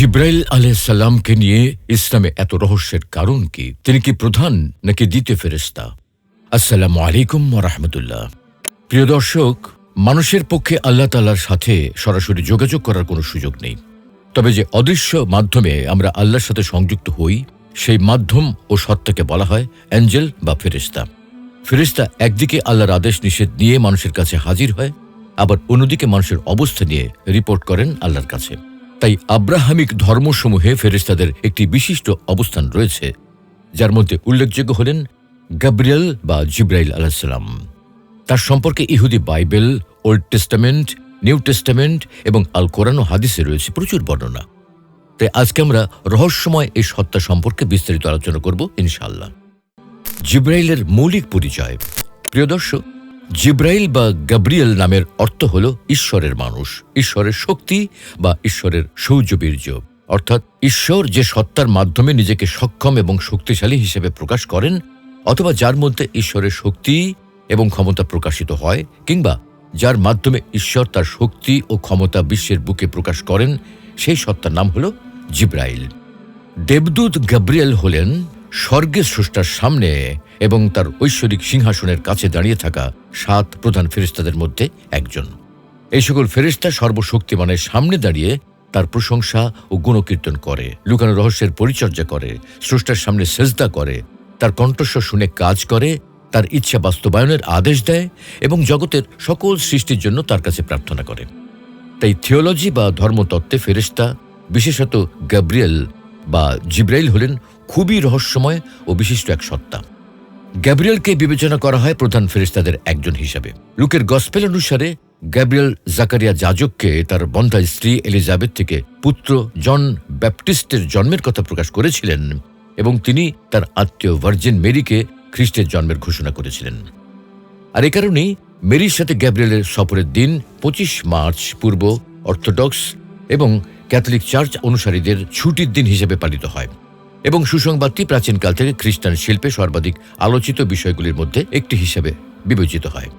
জিব্রাইল আলাইসাল্লামকে নিয়ে ইসলামে এত রহস্যের কারণ কি? তিনি কি প্রধান নাকি দ্বিতীয় ফেরেস্তা আসসালামু আলাইকুম রহমতুল্লাহ। প্রিয় দর্শক, মানুষের পক্ষে আল্লাহ তাল্লার সাথে সরাসরি যোগাযোগ করার কোনো সুযোগ নেই। তবে যে অদৃশ্য মাধ্যমে আমরা আল্লাহর সাথে সংযুক্ত হই, সেই মাধ্যম ও সত্তাকে বলা হয় অ্যাঞ্জেল বা ফেরিস্তা ফেরিস্তা একদিকে আল্লাহর আদেশ নিষেধ নিয়ে মানুষের কাছে হাজির হয়, আবার অন্যদিকে মানুষের অবস্থা নিয়ে রিপোর্ট করেন আল্লাহর কাছে। তাই আব্রাহামিক ধর্মসমূহে ফেরিস্তাদের একটি বিশিষ্ট অবস্থান রয়েছে, যার মধ্যে উল্লেখযোগ্য হলেন গাব্রিয়েল বা জিব্রাইল আলাহিসাল্লাম তার সম্পর্কে ইহুদি Bible, old testament, new testament এবং আল কোরআন হাদিসে রয়েছে প্রচুর বর্ণনা। তাই আজকে আমরা রহস্যময় এই সত্তা সম্পর্কে বিস্তারিত আলোচনা করব ইনশাল্লাহ জিব্রাইলের মৌলিক পরিচয়। প্রিয় দর্শক জিব্রাইল বা গাব্রিয়েল নামের অর্থ হল ঈশ্বরের মানুষ, ঈশ্বরের শক্তি বা ঈশ্বরের সৌর্যবীর্য অর্থাৎ ঈশ্বর যে সত্তার মাধ্যমে নিজেকে সক্ষম এবং শক্তিশালী হিসেবে প্রকাশ করেন, অথবা যার মধ্যে ঈশ্বরের শক্তি এবং ক্ষমতা প্রকাশিত হয়, কিংবা যার মাধ্যমে ঈশ্বর তার শক্তি ও ক্ষমতা বিশ্বের বুকে প্রকাশ করেন, সেই সত্তার নাম হল জিব্রাইল। দেবদূত গাব্রিয়েল হলেন স্বর্গের স্রষ্টার সামনে এবং তার ঐশ্বরিক সিংহাসনের কাছে দাঁড়িয়ে থাকা সাত প্রধান ফেরিস্তাদের মধ্যে একজন। এই সকল ফেরিস্তা সর্বশক্তিমানের সামনে দাঁড়িয়ে তার প্রশংসা ও গুণকীর্তন করে, লুকানো রহস্যের পরিচর্যা করে, স্রষ্টার সামনে সেজদা করে, তার কণ্ঠস্বর শুনে কাজ করে, তার ইচ্ছা বাস্তবায়নের আদেশ দেয় এবং জগতের সকল সৃষ্টির জন্য তার কাছে প্রার্থনা করে। তাই থিওলজি বা ধর্মতত্ত্বে ফেরিস্তা বিশেষত গ্যাব্রিয়েল বা জিব্রাইল হলেন খুবই রহস্যময় ও বিশিষ্ট এক সত্তা। গ্যাব্রিয়েলকে বিবেচনা করা হয় প্রধান ফেরিস্তাদের একজন হিসাবে। লুকের গসপেল অনুসারে, গ্যাব্রিয়েল জাকারিয়া যাজককে তার বন্ধা স্ত্রী এলিজাবেথ থেকে পুত্র জন ব্যাপটিস্টের জন্মের কথা প্রকাশ করেছিলেন এবং তিনি তার আত্মীয় ভার্জিন মেরিকে খ্রিস্টের জন্মের ঘোষণা করেছিলেন। আর এ কারণেই মেরির সাথে গ্যাব্রিয়েলের সফরের দিন পঁচিশ মার্চ পূর্ব অর্থোডক্স এবং ক্যাথলিক চার্চ অনুসারীদের ছুটির দিন হিসেবে পালিত হয় এবং সুসংবাদটি প্রাচীনকাল থেকে খ্রিস্টান শিল্পে সর্বাধিক আলোচিত বিষয়গুলির মধ্যে একটি হিসেবে বিবেচিত হয়,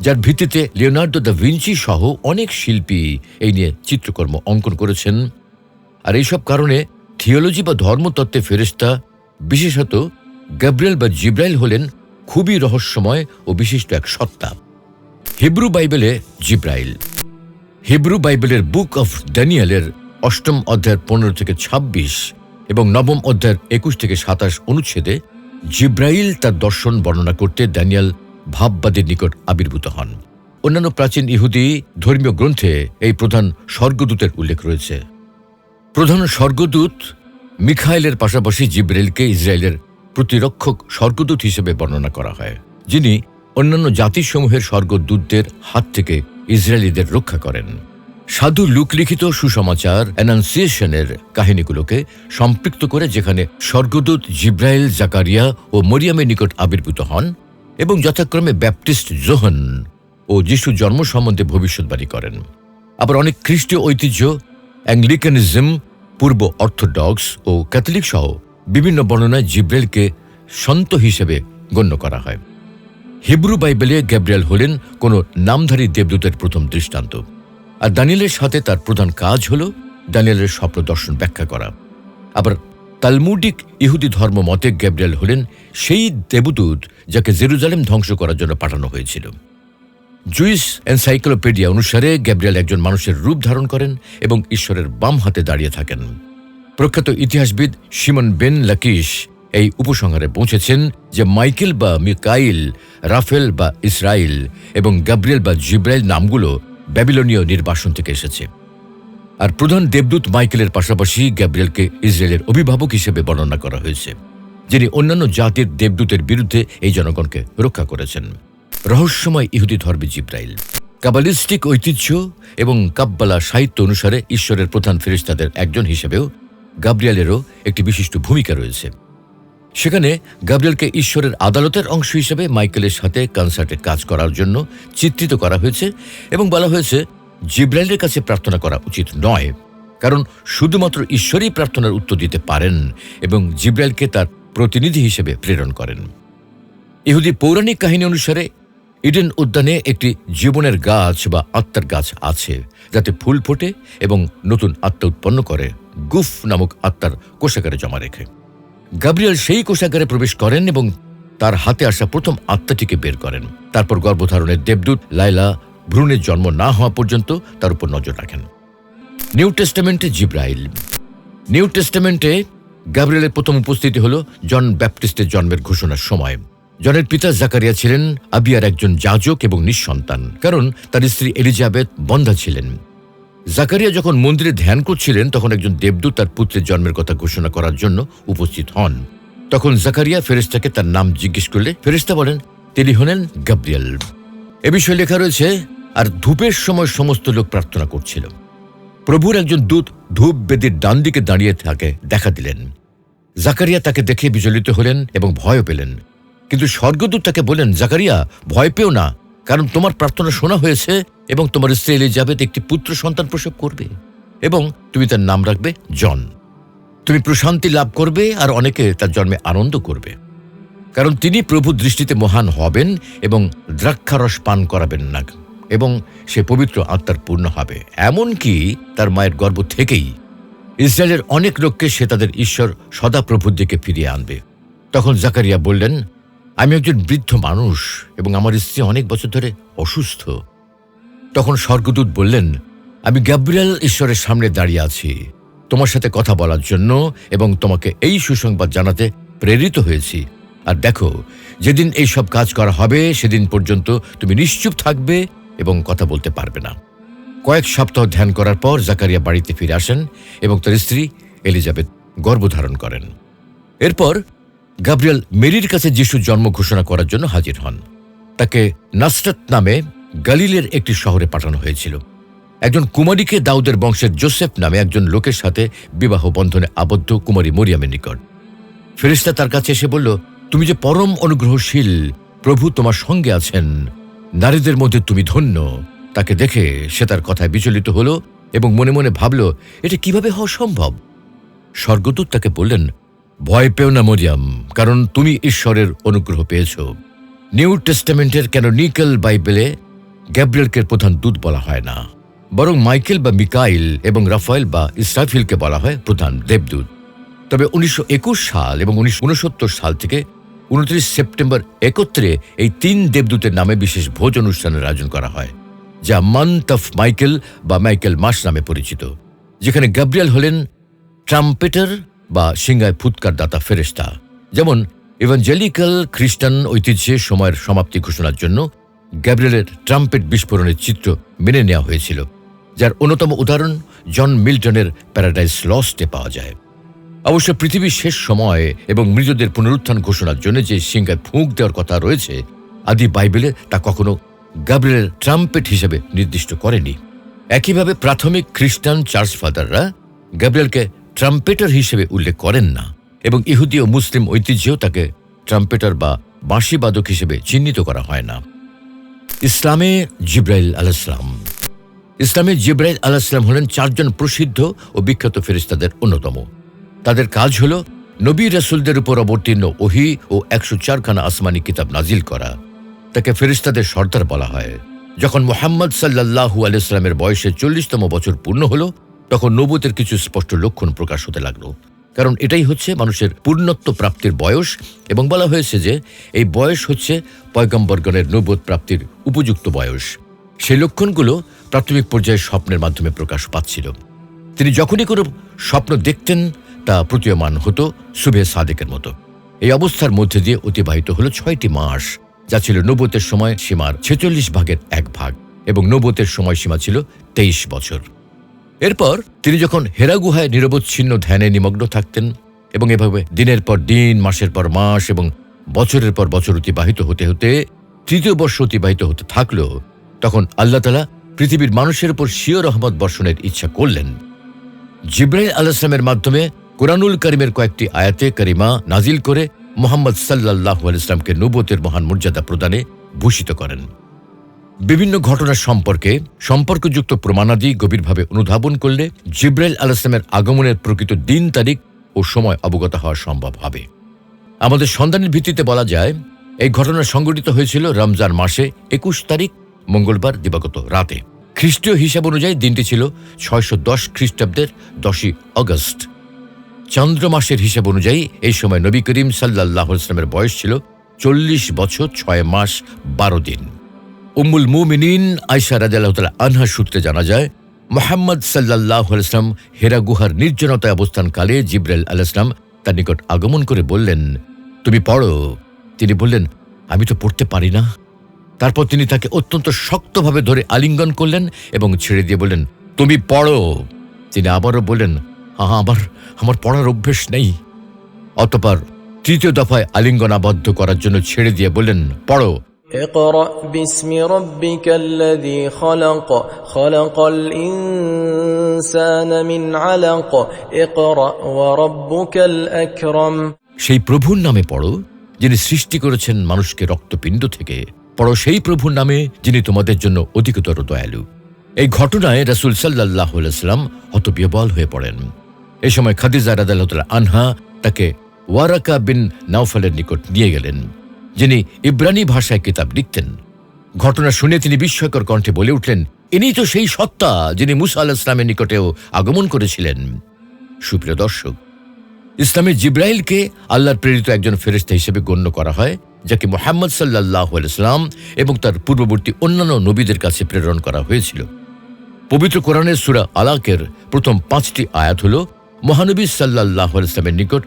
যার ভিত্তিতে লিওনার্দো দ্য ভিঞ্চি সহ অনেক শিল্পী এই নিয়ে চিত্রকর্ম অঙ্কন করেছেন। আর এইসব কারণে থিওলজি বা ধর্মতত্ত্বে ফেরিস্তা বিশেষত গ্যাব্রিয়েল বা জিব্রাইল হলেন খুবই রহস্যময় ও বিশিষ্ট এক সত্তা। হিব্রু বাইবেলে জিব্রাইল। হিব্রু বাইবেলের বুক অফ ড্যানিয়েলের অষ্টম অধ্যায়ের পনেরো থেকে ২৬ এবং নবম অধ্যায়ের একুশ থেকে সাতাশ অনুচ্ছেদে জিব্রাইল তার দর্শন বর্ণনা করতে ড্যানিয়েল ভাববাদের নিকট আবির্ভূত হন। অন্যান্য প্রাচীন ইহুদি ধর্মীয় গ্রন্থে এই প্রধান স্বর্গদূতের উল্লেখ রয়েছে। প্রধান স্বর্গদূত মিখাইলের পাশাপাশি জিব্রাইলকে ইসরায়েলের প্রতিরক্ষক স্বর্গদূত হিসেবে বর্ণনা করা হয়, যিনি অন্যান্য জাতিসমূহের স্বর্গদূতদের হাত থেকে ইসরায়েলিদের রক্ষা করেন। সাধু লুক লিখিত সুসমাচার অ্যানাউন্সিয়েশনের কাহিনীগুলোকে সম্পৃক্ত করে যেখানে স্বর্গদূত জিব্রাইল জাকারিয়া ও মরিয়ামের নিকট আবির্ভূত হন এবং যথাক্রমে ব্যাপটিস্ট জোহন ও যিশু জন্ম সম্বন্ধে ভবিষ্যৎবাণী করেন। আবার অনেক খ্রিস্টীয় ঐতিহ্য, অ্যাংলিকানিজম, পূর্ব অর্থোডক্স ও ক্যাথলিক সহ বিভিন্ন বর্ণনায় জিব্রেলকে সন্ত হিসেবে গণ্য করা হয়। হিব্রু বাইবেলে গ্যাব্রিয়াল হলেন কোনো নামধারী দেবদূতের প্রথম দৃষ্টান্ত। আর দানিয়েলের সাথে তার প্রধান কাজ হল দানিয়েলের স্বপ্ন দর্শন ব্যাখ্যা করা। আবার তালমুডিক ইহুদি ধর্ম মতে গ্যাব্রিয়াল হলেন সেই দেবদূত যাকে জেরুজালেম ধ্বংস করার জন্য পাঠানো হয়েছিল। জুইস এনসাইক্লোপিডিয়া অনুসারে গ্যাব্রিয়াল একজন মানুষের রূপ ধারণ করেন এবং ঈশ্বরের বাম হাতে দাঁড়িয়ে থাকেন। প্রখ্যাত ইতিহাসবিদ সিমন বেন লাকিশ এই উপসংহারে পৌঁছেছেন যে মাইকেল বা মিকাইল, রাফেল বা ইসরায়েল এবং গাব্রিয়েল বা জিব্রাইল নামগুলো ব্যাবিলনীয় নির্বাসন থেকে এসেছে। আর প্রধান দেবদূত মাইকেলের পাশাপাশি গ্যাব্রিয়েলকে ইসরায়েলের অভিভাবক হিসেবে বর্ণনা করা হয়েছে, যিনি অন্যান্য জাতির দেবদূতের বিরুদ্ধে এই জনগণকে রক্ষা করেছেন। রহস্যময় ইহুদি ধর্মে জিব্রাইল। কাবালিস্টিক ঐতিহ্য এবং কাব্বালা সাহিত্য অনুসারে ঈশ্বরের প্রধান ফেরিস্তাদের একজন হিসেবেও গাব্রিয়ালেরও একটি বিশিষ্ট ভূমিকা রয়েছে। সেখানে গাব্রিয়েলকে ঈশ্বরের আদালতের অংশ হিসেবে মাইকেলের সাথে কনসার্টে কাজ করার জন্য চিত্রিত করা হয়েছে এবং বলা হয়েছে, জিব্রাইলের কাছে প্রার্থনা করা উচিত নয়, কারণ শুধুমাত্র ঈশ্বরই প্রার্থনার উত্তর দিতে পারেন এবং জিব্রাইলকে তার প্রতিনিধি হিসেবে প্রেরণ করেন। ইহুদি পৌরাণিক কাহিনী অনুসারে, ইডেন উদ্যানে একটি জীবনের গাছ বা আত্মার গাছ আছে, যাতে ফুল ফোটে এবং নতুন আত্মা উৎপন্ন করে, গুফ নামক আত্মার কোষাগারে জমা রেখে। গাব্রিয়েল সেই কোষাগারে প্রবেশ করেন এবং তার হাতে আসা প্রথম আত্মাটিকে বের করেন। তারপর গর্ভধারণের দেবদূত লাইলা ভ্রূণের জন্ম না হওয়া পর্যন্ত তার উপর নজর রাখেন। নিউ টেস্টামেন্টে জিব্রাইল। নিউ টেস্টামেন্টে গাব্রিয়েলের প্রথম উপস্থিতি হল জন ব্যাপটিস্টের জন্মের ঘোষণার সময়। জনের পিতা জাকারিয়া ছিলেন, আবিয়ার একজন যাজক এবং নিঃসন্তান। কারণ তার স্ত্রী এলিজাবেথ বন্ধা ছিলেন। জাকারিয়া যখন মন্দিরে ধ্যান করছিলেন, তখন একজন দেবদূত তার পুত্রের জন্মের কথা ঘোষণা করার জন্য উপস্থিত হন। তখন জাকারিয়া ফেরেস্তাকে তার নাম জিজ্ঞেস করলে ফেরেস্তা বলেন, তিনি হলেন গাব্রিয়েল। এ বিষয়ে লেখা রয়েছে, আর ধূপের সময় সমস্ত লোক প্রার্থনা করছিল। প্রভুর একজন দূত ধূপ বেদির ডান দিকে দাঁড়িয়ে থাকে দেখা দিলেন। জাকারিয়া তাকে দেখে বিচলিত হলেন এবং ভয়ও পেলেন। কিন্তু স্বর্গদূত তাকে বলেন জাকারিয়া, ভয় পেও না। কারণ তোমার প্রার্থনা শোনা হয়েছে এবং তোমার স্ত্রী এলিজাবেথ একটি পুত্র সন্তান প্রসব করবে এবং তুমি তার নাম রাখবে জন। তুমি প্রশান্তি লাভ করবে আর অনেকে তার জন্মে আনন্দ করবে। কারণ তিনি প্রভু দৃষ্টিতে মহান হবেন এবং দ্রাক্ষারস পান করাবেন না এবং সে পবিত্র আত্মার পূর্ণ হবে। এমনকি তার মায়ের গর্ভ থেকেই ইসরায়েলের অনেক লোককে সে তাদের ঈশ্বর সদাপ্রভুর দিকে ফিরিয়ে আনবে। তখন জাকারিয়া বললেন আমি একজন বৃদ্ধ মানুষ এবং আমার স্ত্রী অনেক বছর ধরে অসুস্থ। তখন স্বর্গদূত বললেন, আমি গ্যাব্রিয়েল ঈশ্বরের সামনে দাঁড়িয়ে আছি। তোমার সাথে কথা বলার জন্য এবং তোমাকে এই সুসংবাদ জানাতে প্রেরিত হয়েছি। আর দেখো, যেদিন এই সব কাজ করা হবে, সেদিন পর্যন্ত তুমি নিশ্চুপ থাকবে এবং কথা বলতে পারবে না। কয়েক সপ্তাহ ধ্যান করার পর জাকারিয়া বাড়িতে ফিরে আসেন এবং তার স্ত্রী এলিজাবেথ গর্ভধারণ করেন। এরপর গাব্রিয়েল মেরির কাছে যিশুর জন্ম ঘোষণা করার জন্য হাজির হন। তাকে নাসরাত নামে গালিলের একটি শহরে পাঠানো হয়েছিল। একজন কুমারীকে দাউদের বংশের জোসেফ নামে একজন লোকের সাথে বিবাহ বন্ধনে আবদ্ধ কুমারী মরিয়ামের নিকট। ফেরিস্তা তার কাছে এসে বলল, তুমি যে পরম অনুগ্রহশীল, প্রভু তোমার সঙ্গে আছেন। নারীদের মধ্যে তুমি ধন্য। তাকে দেখে সে তার কথায় বিচলিত হল এবং মনে মনে ভাবল, এটা কীভাবে হওয়া সম্ভব? স্বর্গদূত তাকে বললেন ভয় পেও না, মরিয়াম, কারণ তুমি ঈশ্বরের অনুগ্রহ পেয়েছ। নিউ টেস্টামেন্টের কেন নিকেল বাইবেলে গ্যাব্রিয়েলকে প্রধান দূত বলা হয় না। বরং মাইকেল বা মিকাইল এবং রাফায়েল বা ইসরাফিলকে বলা হয় প্রধান দেবদূত। তবে উনিশশো একুশ সাল এবং উনিশশো উনসত্তর সাল থেকে উনত্রিশ সেপ্টেম্বর একত্রে এই তিন দেবদূতের নামে বিশেষ ভোজ অনুষ্ঠানের আয়োজন করা হয়, যা মান্থ অফ মাইকেল বা মাইকেল মাস নামে পরিচিত, যেখানে গাব্রিয়াল হলেন ট্রাম্পেটার বা সিংহায় ফুৎকার দাতা ফেরেস্তা যেমন ইভাঞ্জেলিক্যাল খ্রিস্টান ঐতিহ্যে সময়ের সমাপ্তি ঘোষণার জন্য গ্যাব্রিয়েলের ট্রাম্পেট বিস্ফোরণের চিত্র মেনে নেওয়া হয়েছিল, যার অন্যতম উদাহরণ জন মিল্টনের প্যারাডাইস লস্টে পাওয়া যায়। অবশ্য পৃথিবীর শেষ সময়ে এবং মৃতদের পুনরুত্থান ঘোষণার জন্য যে সিংহায় ফুঁক দেওয়ার কথা রয়েছে, আদি বাইবেলে তা কখনো গাব্রিয়েলের ট্রাম্পেট হিসেবে নির্দিষ্ট করেনি। একইভাবে প্রাথমিক খ্রিস্টান চার্চ ফাদাররা গ্যাব্রিয়েলকে ট্রাম্পেটার হিসেবে উল্লেখ করেন না এবং ইহুদি ও মুসলিম ঐতিহ্যেও তাকে ট্রাম্পেটার বা বাঁশিবাদক হিসেবে চিহ্নিত করা হয় না। ইসলামে জিব্রাইল আলাইসলাম ইসলামে জিব্রাইল আলাইসলাম হলেন চারজন প্রসিদ্ধ ও বিখ্যাত ফেরিস্তাদের অন্যতম। তাদের কাজ হল নবী রাসুলদের উপর অবতীর্ণ ওহি ও একশো চারখানা আসমানি কিতাব নাজিল করা। তাকে ফেরিস্তাদের সর্দার বলা হয়। যখন মোহাম্মদ সাল্লাহু আলাইস্লামের বয়সে চল্লিশতম বছর পূর্ণ হল তখন নবুতের কিছু স্পষ্ট লক্ষণ প্রকাশ হতে লাগল। কারণ এটাই হচ্ছে মানুষের পূর্ণত্ব প্রাপ্তির বয়স এবং বলা হয়েছে যে এই বয়স হচ্ছে পয়গম্বরগণের নবুত প্রাপ্তির উপযুক্ত বয়স। সেই লক্ষণগুলো প্রাথমিক পর্যায়ে স্বপ্নের মাধ্যমে প্রকাশ পাচ্ছিল। তিনি যখনই কোনো স্বপ্ন দেখতেন, তা প্রতীয়মান হতো শুভে সাদেকের মতো। এই অবস্থার মধ্যে দিয়ে অতিবাহিত হলো ছয়টি মাস, যা ছিল নবতের সময় সীমার ছেচল্লিশ ভাগের এক ভাগ এবং নবতের সময়সীমা ছিল তেইশ বছর। এরপর তিনি যখন হেরা গুহায় নিরবচ্ছিন্ন ধ্যানে নিমগ্ন থাকতেন এবং এভাবে দিনের পর দিন, মাসের পর মাস এবং বছরের পর বছর অতিবাহিত হতে হতে, তৃতীয় বর্ষ অতিবাহিত হতে থাকল তখন আল্লাহ তালা পৃথিবীর মানুষের উপর শিও রহমত বর্ষণের ইচ্ছা করলেন। জিব্রাইল আলাইসলামের মাধ্যমে কোরআনুল করিমের কয়েকটি আয়াতে করিমা নাজিল করে মোহাম্মদ সাল্লাহ আলাইসলামকে নবতের মহান মর্যাদা প্রদানে ভূষিত করেন। বিভিন্ন ঘটনার সম্পর্কে সম্পর্কযুক্ত প্রমাণাদি গভীরভাবে অনুধাবন করলে জিব্রাইল আলাইসলামের আগমনের প্রকৃত দিন, তারিখ ও সময় অবগত হওয়া সম্ভব হবে। আমাদের সন্ধানের ভিত্তিতে বলা যায়, এই ঘটনা সংঘটিত হয়েছিল রমজান মাসে একুশ তারিখ, মঙ্গলবার দিবাগত রাতে। খ্রিস্টীয় হিসাব অনুযায়ী দিনটি ছিল ছয়শো দশ খ্রিস্টাব্দের দশই অগস্ট। চন্দ্র মাসের হিসাব অনুযায়ী এই সময় নবী করিম সাল্লাহ ইসলামের বয়স ছিল চল্লিশ বছর ছয় মাস বারো দিন। উম্মুল মুমিনিন আয়সা রাজাল্লাহ আনহা সূত্রে জানা যায়, মোহাম্মদ সাল্লাহ ইসলাম হেরা গুহার নির্জনতায় অবস্থানকালে জিব্রাইল আল ইসলাম তার নিকট আগমন করে বললেন, তুমি পড়ো। তিনি বললেন, আমি তো পড়তে পারি না। তারপর তিনি তাকে অত্যন্ত শক্তভাবে ধরে আলিঙ্গন করলেন এবং ছেড়ে দিয়ে বললেন, তুমি পড়ো। তিনি আবারও বললেন, আহা, আমার আমার পড়ার অভ্যেস নেই। অতপর তৃতীয় দফায় আলিঙ্গন আবদ্ধ করার জন্য ছেড়ে দিয়ে বললেন, পড়ো। اقرأ باسم ربك الذي خلق خلق الإنسان من علق اقرأ وربك الأكرم সেই প্রভুর নামে পড়ো যিনি সৃষ্টি করেছেন মানুষকে রক্তপিণ্ড থেকে পড়ো সেই প্রভুর নামে যিনি তোমাদের জন্য অধিকতর দয়ালু এই ঘটনায় রাসুল সাল্লাহ সাল্লাম হতবিহবল হয়ে পড়েন এই সময় খাদিজা রাদাল্লাহ আনহা তাকে ওয়ারাকা বিন নাওফালের নিকট নিয়ে গেলেন যিনি ইব্রানি ভাষায় কিতাব লিখতেন। ঘটনা শুনে তিনি বিস্ময়কর কণ্ঠে বলে উঠলেন, ইনি তো সেই সত্তা যিনি মুসা আল ইসলামের নিকটেও আগমন করেছিলেন। সুপ্রিয় দর্শক, ইসলামের জিব্রাইলকে আল্লাহর প্রেরিত একজন ফেরেস্তা হিসেবে গণ্য করা হয়, যাকে মোহাম্মদ সাল্লাহ ইসলাম এবং তার পূর্ববর্তী অন্যান্য নবীদের কাছে প্রেরণ করা হয়েছিল। পবিত্র কোরআনের সুরা আলাকের প্রথম পাঁচটি আয়াত হল, মহানবী সাল্লাহ ইসলামের নিকট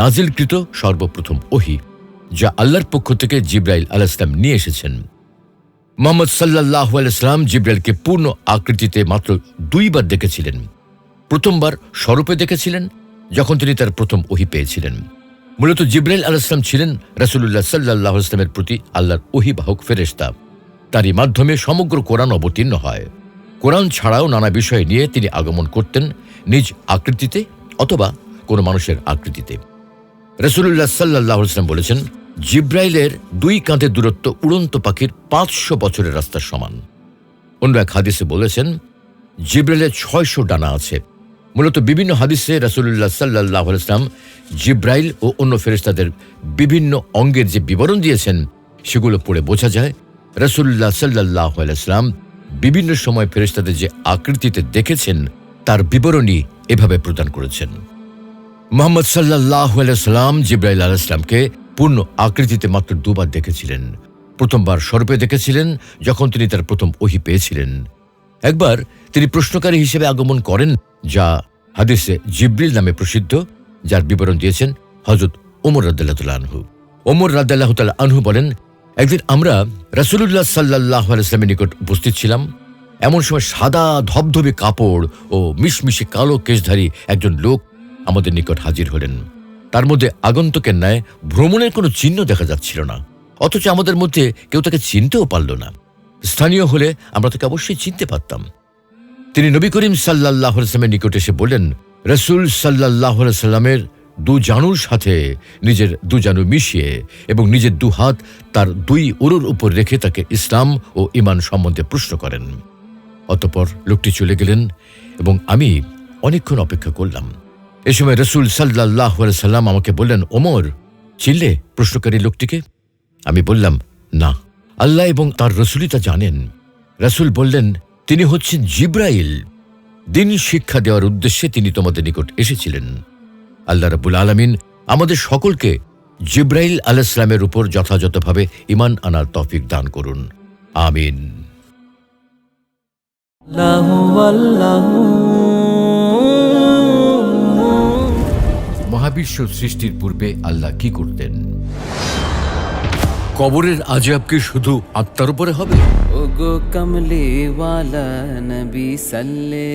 নাজিলকৃত সর্বপ্রথম ওহি। যা আল্লাহর পক্ষ থেকে জিব্রাইল আল ইসলাম নিয়ে এসেছেন। মোহাম্মদ সাল্লাহ ইসলাম জিব্রাইলকে পূর্ণ আকৃতিতে মাত্র দুইবার দেখেছিলেন। প্রথমবার স্বরূপে দেখেছিলেন, যখন তিনি তার প্রথম ওহি পেয়েছিলেন। মূলত জিব্রাইল আল ইসলাম ছিলেন রাসুল্লাহ সাল্লাহ ইসলামের প্রতি আল্লাহর ওহিবাহক ফেরেস্তা তারই মাধ্যমে সমগ্র কোরআন অবতীর্ণ হয়। কোরআন ছাড়াও নানা বিষয় নিয়ে তিনি আগমন করতেন নিজ আকৃতিতে অথবা কোনো মানুষের আকৃতিতে। রসুল্লাহ সাল্লাহ ইসলাম বলেছেন, জিব্রাইলের দুই কাঁধের দূরত্ব উড়ন্ত পাখির পাঁচশো বছরের রাস্তার সমান। অন্য এক হাদিসে বলেছেন, জিব্রাইলের ছয়শো ডানা আছে। মূলত বিভিন্ন হাদিসে রাসুল্লাহ সাল্লাহ ইসলাম জিব্রাইল ও অন্য ফেরেস্তাদের বিভিন্ন অঙ্গের যে বিবরণ দিয়েছেন, সেগুলো পড়ে বোঝা যায় রসুল্লাহ সাল্লাহ ইসলাম বিভিন্ন সময় ফেরেস্তাদের যে আকৃতিতে দেখেছেন, তার বিবরণী এভাবে প্রদান করেছেন। মোহাম্মদ সাল্লাহ সাল্লাম জিব্রাইল আল ইসলামকে পূর্ণ আকৃতিতে মাত্র দুবার দেখেছিলেন। প্রথমবার স্বরূপে দেখেছিলেন, যখন তিনি তার প্রথম ওহি পেয়েছিলেন। একবার তিনি প্রশ্নকারী হিসেবে আগমন করেন, যা হাদিসে জিব্রিল নামে প্রসিদ্ধ, যার বিবরণ দিয়েছেন হজরত ওমর রাদ্দাল্লাহ আনহু। ওমর রাদ্দাল্লাহ তাল আনহু বলেন, একদিন আমরা রাসুলুল্লাহ সাল্লাহ আলাইসলামের নিকট উপস্থিত ছিলাম। এমন সময় সাদা ধবধবে কাপড় ও মিশমিশে কালো কেশধারী একজন লোক আমাদের নিকট হাজির হলেন। তার মধ্যে আগন্তুকের ন্যায় ভ্রমণের কোনো চিহ্ন দেখা যাচ্ছিল না, অথচ আমাদের মধ্যে কেউ তাকে চিনতেও পারল না। স্থানীয় হলে আমরা তাকে অবশ্যই চিনতে পারতাম। তিনি নবী করিম সাল্লাহ সাল্লামের নিকট এসে বললেন, রসুল সাল্লাহ সাল্লামের দু জানুর সাথে নিজের দু জানু মিশিয়ে এবং নিজের দু হাত তার দুই উরুর উপর রেখে তাকে ইসলাম ও ইমান সম্বন্ধে প্রশ্ন করেন। অতপর লোকটি চলে গেলেন এবং আমি অনেকক্ষণ অপেক্ষা করলাম। এ সময় রসুল সাল্লাহ সাল্লাম আমাকে বললেন, ওমর, চিল্লে প্রশ্নকারী লোকটিকে? আমি বললাম, না। আল্লাহ এবং তার রসুলই তা জানেন। রসুল বললেন, তিনি হচ্ছেন জিব্রাইল। দিন শিক্ষা দেওয়ার উদ্দেশ্যে তিনি তোমাদের নিকট এসেছিলেন। আল্লাহ রাবুল আলমিন আমাদের সকলকে জিব্রাইল আলাইসলামের উপর যথাযথভাবে ইমান আনার তফিক দান করুন। আমিন। লাহু মহাবিশ্ব সৃষ্টির পূর্বে আল্লাহ কি করতেন? কবরের আজাব কি শুধু আত্মার উপরে হবে? ওগো কমলে ওয়ালা নবী সাল্লে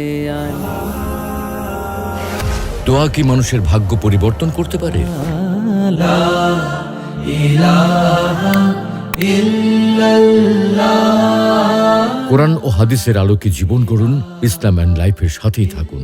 দোয়া কি মানুষের ভাগ্য পরিবর্তন করতে পারে? কোরআন ও হাদিসের আলোকে জীবন করুন ইসলাম অ্যান্ড লাইফের সাথেই থাকুন।